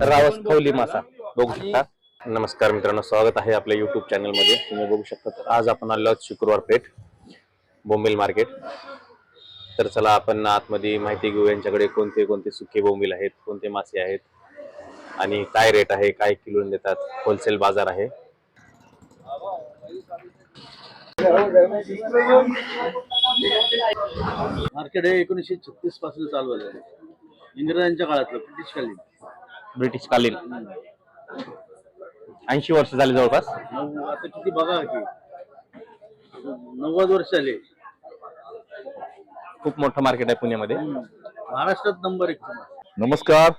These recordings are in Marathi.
रावस खवली मासा. बघू शकता. नमस्कार मित्रांनो स्वागत आहे आपल्या युट्यूब चॅनलमध्ये तुम्ही बघू शकता तर आज आपण आलो शुक्रवार पेठ बोंबील मार्केट. तर चला आपण आतमध्ये माहिती घेऊ यांच्याकडे कोणते कोणते सुके बोंबील आहेत कोणते मासे आहेत आणि काय रेट आहे काय किलो देतात होलसेल बाजार आहे. मार्केट हे एकोणीसशे छत्तीसपासून चालू झालं आहे. इंग्रजांच्या काळातलं ब्रिटिश कालीन ब्रिटिश कालीन ऐंशी वर्ष झाली जवळपास. नऊ आता किती बघा की. नव्वद वर्ष झाले खूप मोठं मार्केट आहे पुण्यामध्ये. महाराष्ट्रात नंबर एक नमस्कार.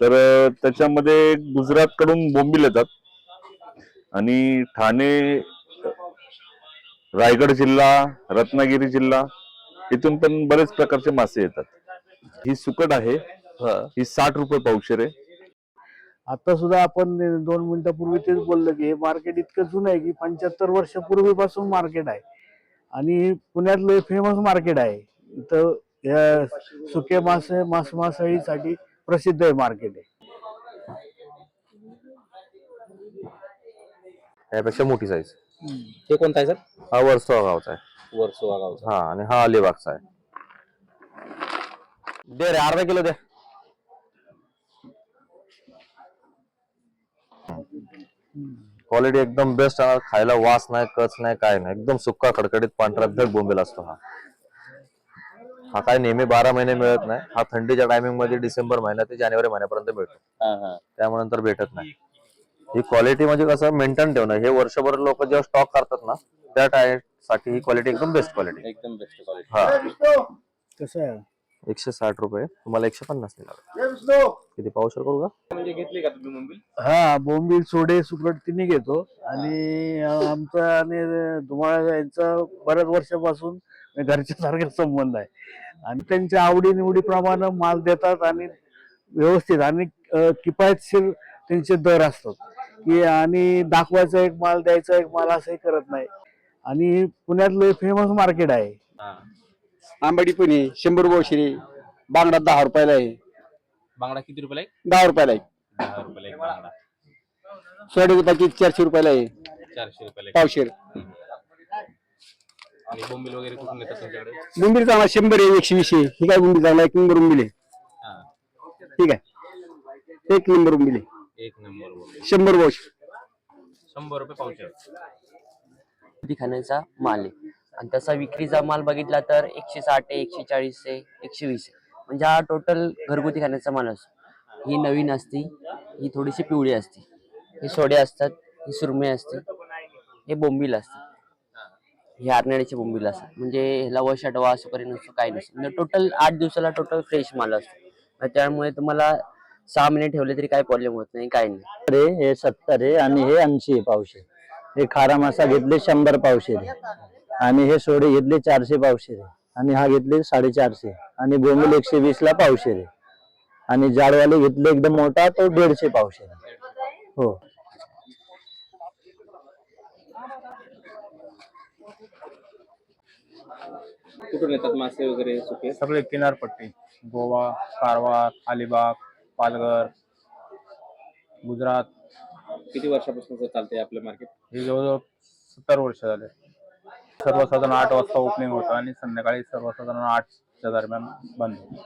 तर अ, त्याच्यामध्ये गुजरात कडून बोंबील येतात. आणि ठाणे रायगड जिल्हा रत्नागिरी जिल्हा इथून पण बरेच प्रकारचे मासे येतात. ही सुकट आहे. ही. साठ रुपये पावशेर आहे. आता सुद्धा आपण दोन मिनिटापूर्वी तेच बोललो की हे मार्केट इतकं जुनं आहे की पंच्याहत्तर वर्षापूर्वीपासून मार्केट आहे. आणि पुण्यातलं फेमस मार्केट आहे. इथं या सुके मासे मास मासळीसाठी प्रसिद्ध आहे मार्केट आहे त्यापेक्षा मोठी साईज हे कोणता आहे सर? हा वर्सोवा गावचा आहे. वर्सोवा गावचा. हा आणि हा अलिबागचा आहे. दे रे अर्धा किलो दे. क्वालिटी एकदम बेस्ट आहे. खायला वास नाही कच नाही काय नाही. एकदम सुक्का खडखडीत पांढरा धड बोंबेल असतो हा. हा काय नेहमी बारा महिने मिळत नाही. हा थंडीच्या टायमिंगमध्ये डिसेंबर महिना ते जानेवारी महिन्यापर्यंत मिळतो. त्यामुळे नंतर भेटत नाही. ही क्वालिटी म्हणजे कसं मेंटेन ठेवणं. हे वर्षभर लोक जेव्हा स्टॉक करतात ना त्या टायसाठी ही क्वालिटी एकदम बेस्ट क्वालिटी एकदम बेस्ट क्वालिटी हा. कसं आहे? एकशे साठ रुपये. तुम्हाला एकशे पन्नास लागेल किती? पावशेर करू का? म्हणजे घेतली का तुम्ही मुंबई? हा बोंबील सोडे सुकट तिन्ही घेतो. आणि आमचा आणि तुम्हाला यांचा बऱ्याच वर्षापासून घरच्या सारखा संबंध आहे. आणि त्यांच्या आवडीनिवडीप्रमाणे माल देतात आणि व्यवस्थित आणि किफायतशीर त्यांचे दर असतात. की आणि दाखवायचा एक माल द्यायचा एक माल असंही करत नाही. आणि पुण्यातलं फेमस मार्केट आहे. आंबाडी पुणे शंभर बोशिरे बांगडा दहा रुपयाला आहे. बांगडा किती रुपयाला एक दहा रुपयाला आहे. दहा रुपयाला एक बांगडा. सोड्याचं पाकिट चारशे रुपयाला आहे. चारशे रुपयाला एक. पावशेर. आणि बोंबील वगैरे कुठून येतात तुमच्याकडे? बुंबील चांगला शंभर आहे एकशे वीस आहे. ही काय बुंबील चांगला एक नंबर बुंबील आहे. हा. ठीक आहे. एक नंबर बुंबील आहे. एक नंबर बोंबील. शंभर बोश. शंभर रुपये पावशेर. खाण्याचा माल आहे? आणि तसा विक्रीचा माल बघितला तर एकशे साठ आहे एकशे चाळीस आहे एकशे वीस आहे. म्हणजे हा टोटल घरगुती खाण्याचा माल असतो. ही नवीन असती ही थोडीशी पिवळी असते. ही सोडे असतात ही सुरमे असते हे बोंबील असते. हे आरण्याचे बोंबील असतात. म्हणजे ह्याला वश अटवा असं काही नसतो काही नसतं म्हणजे टोटल आठ दिवसाला टोटल फ्रेश माल असतो. त्यामुळे तुम्हाला सहा महिने ठेवले तरी काही प्रॉब्लेम होत नाही काही नाही. अरे हे सत्तर आहे आणि हे ऐंशी आहे पावशे हे खारा मासा घेतले शंभर पावशे आणि हे सोडे घेतले चारशे पावशे रे आणि हा घेतले साडेचारशे. आणि बोंबील एकशे वीस ला पावशे रे आणि जाडवाले घेतले एकदम मोठा तो दीडशे पावशे रे हो. कुठून येतात मासे वगैरे सुके? सगळे किनारपट्टी. गोवा कारवार अलिबाग पालघर गुजरात. किती वर्षापासून चालते आपलं मार्केट हे जवळजवळ सत्तर वर्ष झाले. सर्वसाधारण आठ वाजता ओपनिंग होतं आणि संध्याकाळी सर्वसाधारण आठच्या दरम्यान बंद होतं.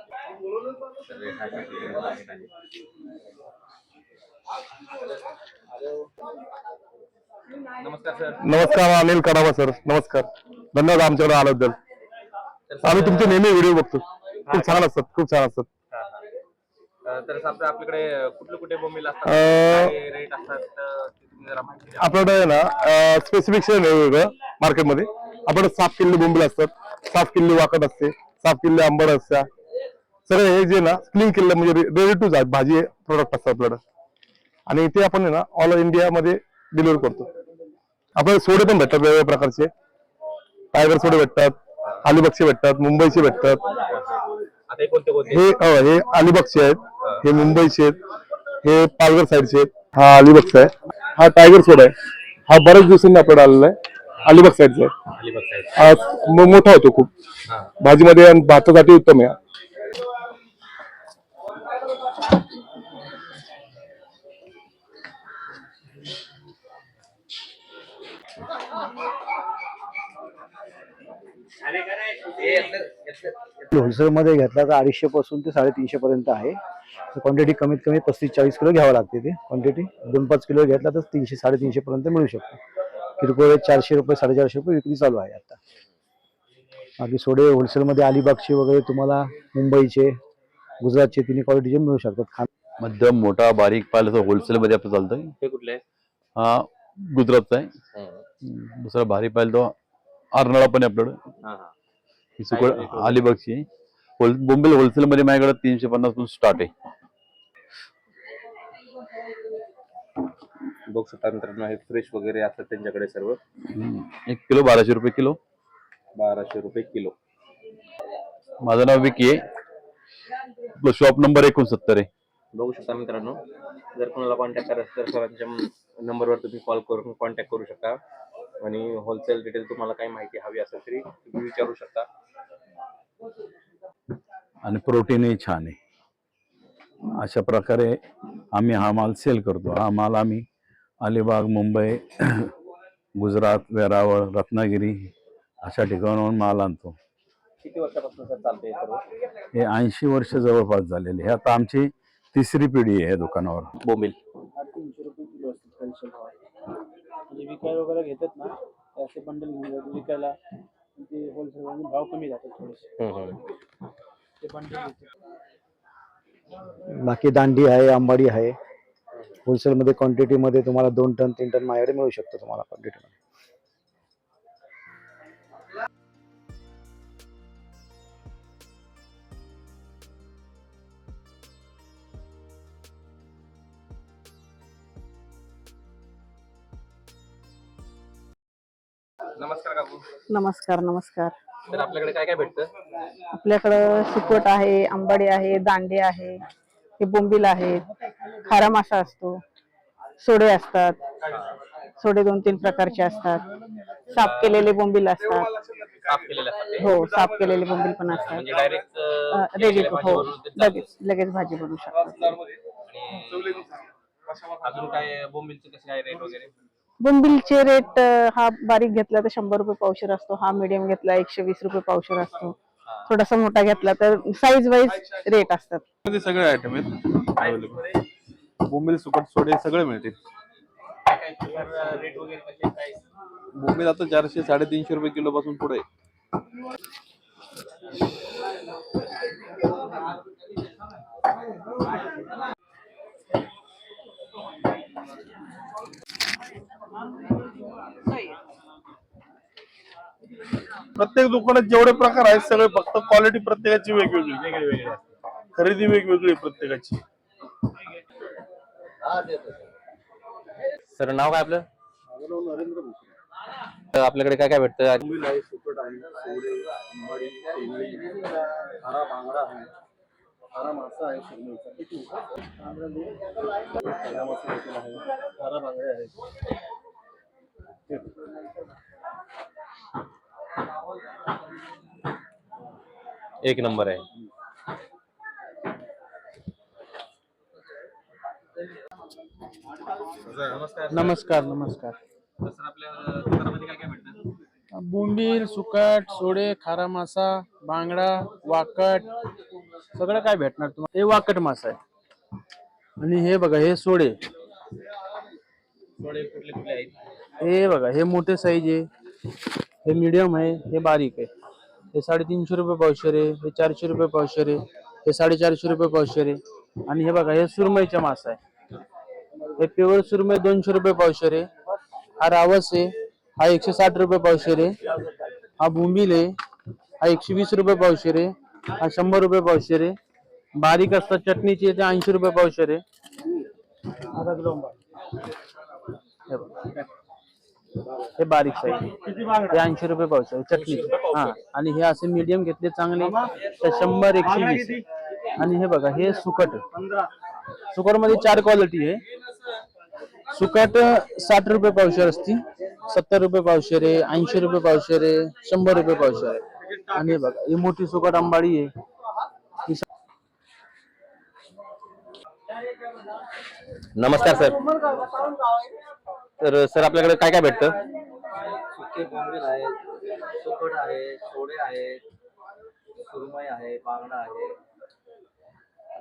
नमस्कार सर. नमस्कार अनिल कडावा सर. नमस्कार. धन्यवाद आमच्याकडे आल्याबद्दल आम्ही तुमचे नेहमी व्हिडिओ बघतो. खूप छान असतात खूप छान असतात. तर आपल्याकडे कुठले कुठे बोंबील असतात? रेट असतात? ना स्पेसिफिकेशन आहे वेगळं मार्केटमध्ये आपल्याकडे सात किल्ले बोंबील असतात. सात किल्ले वाकट असते. सात किल्ले आंबट असतात सगळे हे जे ना क्लीन किल्ले म्हणजे रेडी टू जात भाजी प्रोडक्ट असतात आपल्याकडे. आणि ते आपण ना ऑल इंडियामध्ये डिलिव्हर करतो. आपल्याला सोडे पण भेटतात वेगवेगळ्या प्रकारचे. टायगर सोडे भेटतात अलिबागचे भेटतात मुंबईचे भेटतात. हे हे हे अलिबागचे आहेत. हे मुंबईचे आहेत. हे पालघर साईडचे आहेत. हा अलिबागचा आहे. हा टायगर सोडा आहे. हा बऱ्याच दिवसांनी आपल्याला आलेला आहे. अलिबाग साईडचा आहे अलिबाग साईड आज मोठा होतो खूप. हा. भाजीमध्ये आणि भातासाठी उत्तम आहे. होलसेलमध्ये घेतला तर अडीचशे पासून ते साडेतीनशे पर्यंत आहे. क्वांटिटी कमीत कमी पस्तीस चाळीस किलो घ्यावं लागते ते. क्वांटिटी दोन पाच किलो घेतला तर तीनशे साडेतीनशे पर्यंत मिळू शकतो. किरकोळ चारशे रुपये साडेचारशे रुपये विक्री चालू आहे आता. बाकी सोडे होलसेलमध्ये अलिबागचे वगैरे तुम्हाला मुंबईचे गुजरातचे तिन्ही क्वालिटीचे मिळू शकतात. खा मध्यम मोठा बारीक पाहिलं तर होलसेल मध्ये आपलं चालतंय. हे कुठले आहे? हा गुजरातचा आहे. दुसरा भारी पाहिलं तो अर्नाळा पण आहे आपल्याकडं. हा, हा. ही सुकड अलिबागची. होल बोंबेल होलसेल मध्ये माझ्याकडे तीनशे पन्नासपासून स्टार्ट आहे. बघू शकता मित्रांनो हे फ्रेश वगैरे असतात त्यांच्याकडे सर्व. एक किलो बाराशे रुपये किलो. बाराशे रुपये किलो. माझं नाव विकी आहे. शॉप नंबर एकोणसत्तर आहे. बघू शकता मित्रांनो जर कोणाला कॉन्टॅक्ट करायचं तर सरांच्या नंबरवर तुम्ही कॉल करून कॉन्टॅक्ट करू शकता. आणि होलसेल डिटेल तुम्हाला काही माहिती हवी असेल तरी तुम्ही विचारू शकता. आणि प्रोटीनही छान आहे. अशा प्रकारे आम्ही हा माल सेल करतो. हा माल आम्ही अलिबाग मुंबई गुजरात वेरावळ रत्नागिरी अशा ठिकाणाहून माल आणतो. किती वर्षापासून सर चालते सर्व? हे ऐंशी वर्ष जवळपास झालेले हे आता आमची तिसरी पिढी आहे या दुकानावर. बोंबील. तीनशे रुपये किलो असतात होलसेल भाव म्हणजे विकायला वगैरे घेतात ना ते असे बंडल घेऊन जातात. विकायला ते होलसेल भाव कमी जातात थोडेसे. हम्म, हम्म. ते बंडल बाकी दांडी आहे आंबाडी आहे. होलसेलमध्ये क्वांटिटीमध्ये तुम्हाला दोन टन तीन टन माझ्याकडे मिळू शकतो तुम्हाला क्वांटिटीमध्ये नमस्कार काकू. नमस्कार नमस्कार. तर आपल्याकडे काय काय भेटतं? आपल्याकडं सुकट आहे आंबाडी आहे दांडे आहे हे बोंबील आहेत खारा मासा असतो सोडे असतात सोडे दोन तीन प्रकारचे असतात. साफ केलेले बोंबील असतात. साफ केलेले? हो साफ केलेले बोंबील पण असतात. म्हणजे डायरेक्ट रेडी हो लगेच लगेच भाजी बनवू शकतात. अजून काय बोंबीलचे कसे काय रेट वगैरे? बोंबीलचे रेट हा बारीक घेतला तर शंभर रुपये पावशेर असतो. हा मिडियम घेतला एकशे वीस रुपये पावशेर असतो. थोडासा मोठा घेतला तर साईज वाईज रेट असतात. मध्ये सगळे आयटम आहेत. बोंबील सुकट सोडे सगळे मिळतील. रेट वगैरे कसे काय बोंबील आता चारशे साडेतीनशे रुपये किलो पासून पुढे प्रत्येक दुकानात जेवढे प्रकार आहेत सगळे फक्त क्वालिटी प्रत्येकाची वेगवेगळी. खरेदी वेगवेगळी प्रत्येकाची. आहे प्रत्येकाची सर नाव काय आपलं? तर आपल्याकडे काय काय भेटतं? आहे सुकट आहे. सोडे आंबाडी तेंगडी खारा बांगडा आहे. खारा मासा आहे शिरमईचा किती खारा मासा देखील आहे. खारा बांगडे आहेत. एक नंबर आहे. नमस्कार. नमस्कार सर आपल्या दुकानामध्ये काय काय भेटतं? बोंबील सुकट सोडे खारा मासा बांगडा वाकट. सगळं काय भेटणार तुम्हाला? हे वाकट मासा आहे. आणि हे बघा हे सोडे. थोडे कुठले कुठले आहेत? हे बघा हे मोठे साईज आहे. हे मीडियम आहे हे बारीक आहे. हे साडेतीनशे रुपये पावशेर आहे हे चारशे रुपये पावशेर आहे हे साडेचारशे रुपये पावशेर आहे. आणि हे बघा हे सुरमईचा मासा आहे. हे प्युअर सुरमई दोनशे रुपये पावशेर आहे. हा रावस आहे हा एकशे साठ रुपये पावशेर आहे. हा बोंबील आहे हा एकशे वीस रुपये पावशेर आहे. हा शंभर रुपये पावशेर आहे. बारीक असतात चटणीचे ते ऐंशी रुपये पावशेर आहे. हे बारीक साईज ऐंशी रुपये पावशे आहे, चटणी हा. आणि हे असे मीडियम घेतले चांगले. तर शंभर एकशे वीस. आणि हे बघा हे सुकट सुकटमध्ये चार क्वालिटी आहे. सुकट साठ रुपये पावशेर असती. सत्तर रुपये पावशेर आहे ऐंशी रुपये पावशेर आहे शंभर रुपये पावशेर आहे. आणि बघा ही मोठी सुकट आंबाडी आहे. ही नमस्कार सर. तर सर आपल्याकडे काय काय भेटतं? बोंबील आहेत सुकट आहे सोडे आहेत सुरमई आहे बांगडा आहे.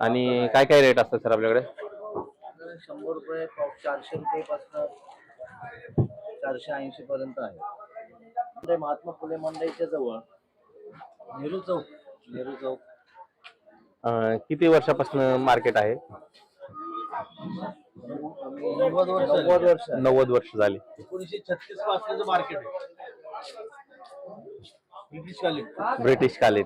आणि काय काय रेट असतात सर आपल्याकडे? शंभर रुपये चारशे रुपयेपासून चारशे ऐंशी पर्यंत आहे. महात्मा फुले मंडईच्या जवळ नेहरू चौक नेहरू चौक. अं, किती वर्षापासून मार्केट आहे? नव्वद वर्ष नव्वद वर्ष. नव्वद वर्ष झाली. एकोणीसशे छत्तीस पासूनचं मार्केट आहे. ब्रिटिश कालीन. ब्रिटिश कालीन.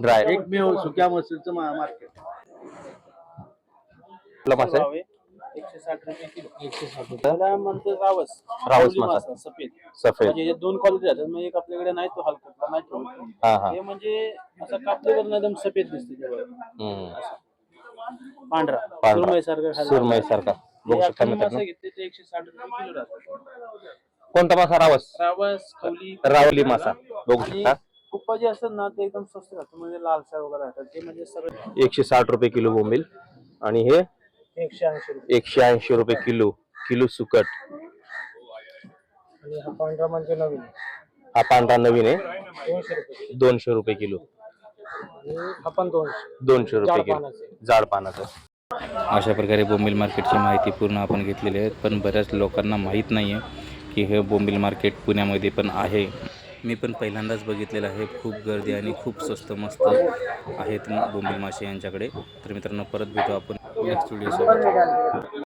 ड्राय एकमेव सुक्या मसूरचं मार्केट. कुठला मासा आहे? एकशे साठ रुपये किलो. एकशे साठ त्याला म्हणतो रावस. रावस मासा. सफेद. सफेद. म्हणजे हे दोन क्वालिटी राहतात म्हणजे एक आपल्याकडे नाही तो हलका नाही तो हा हा. हे म्हणजे असं कापल्यावर एकदम सफेद दिसते हम्म. पांढरा. पांढरा. सुरमई सारखा सुरमई सारखा बघू शकता मासा मित्रांनो. घेतले ते एकशे साठ रुपये किलो राहतात. कोणता मासा? रावस. रावस खवली रावली मासा. बघू शकता. कुप्पा जे असतात ना ते एकदम स्वस्त राहतात. म्हणजे लालसा वगैरे राहतात. ते म्हणजे सगळं एकशे साठ रुपये किलो बोंबील. आणि हे? एकशे ऐंशी रुपये. एकशे ऐंशी रुपये किलो. किलो सुकट. आणि हा पांढरा म्हणजे नवीन. हा पांढरा नवीन आहे. दोनशे रुपये. दोनशे रुपये किलो. आणि हा पण दोनशे. दोनशे रुपये किलो. पानाचे. जाड पानाचं. अशा प्रकारे बोंबील मार्केटची माहिती पूर्ण आपण घेतलेली आहे. पण बऱ्याच लोकांना माहीत नाही आहे की हे बोंबील मार्केट पुण्यामध्ये पण आहे. मी पण पहिल्यांदाच बघितलेलं आहे. खूप गर्दी आणि खूप स्वस्त मस्त आहेत बोंबील मासे यांच्याकडे. तर मित्रांनो परत भेटू आपण नेक्स्ट व्हिडिओसोबत